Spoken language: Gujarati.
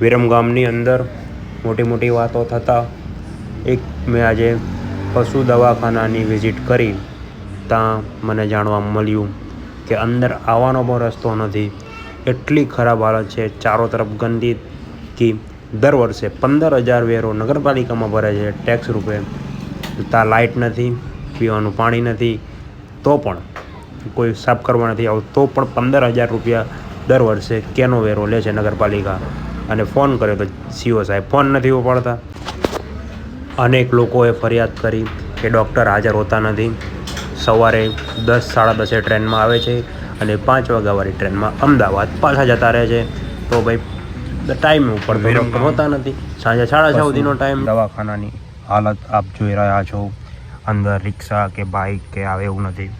વિરમગામની અંદર મોટી મોટી વાતો થતાં એક મેં આજે પશુ દવાખાનાની વિઝિટ કરી. ત્યાં મને જાણવા મળ્યું કે અંદર આવવાનો પણ રસ્તો નથી. એટલી ખરાબ હાલત છે. ચારો તરફ ગંદકી દર વર્ષે પંદર હજાર વેરો નગરપાલિકામાં ભરે છે ટેક્સ રૂપે. ત્યાં લાઇટ નથી, પીવાનું પાણી નથી. તો પણ કોઈ સાફ કરવા નથી આવતો. તો પણ પંદર હજાર રૂપિયા દર વર્ષે કેનો વેરો લે છે નગરપાલિકા? અને ફોન કર્યો તો સીઓ સાહેબ ફોન નથી ઉપાડતા. અનેક લોકોએ ફરિયાદ કરી કે ડૉક્ટર હાજર હોતા નથી. સવારે દસ સાડા દસે ટ્રેનમાં આવે છે અને પાંચ વાગ્યાવાળી ટ્રેનમાં અમદાવાદ પાછા જતા રહે છે. તો ભાઈ ટાઈમ ઉપર ડૉક્ટર હોતા નથી. સાંજે સાડા છ સુધીનો ટાઈમ દવાખાનાની હાલત આપ જોઈ રહ્યા છો. અંદર રિક્ષા કે બાઇક કે આવે એવું નથી.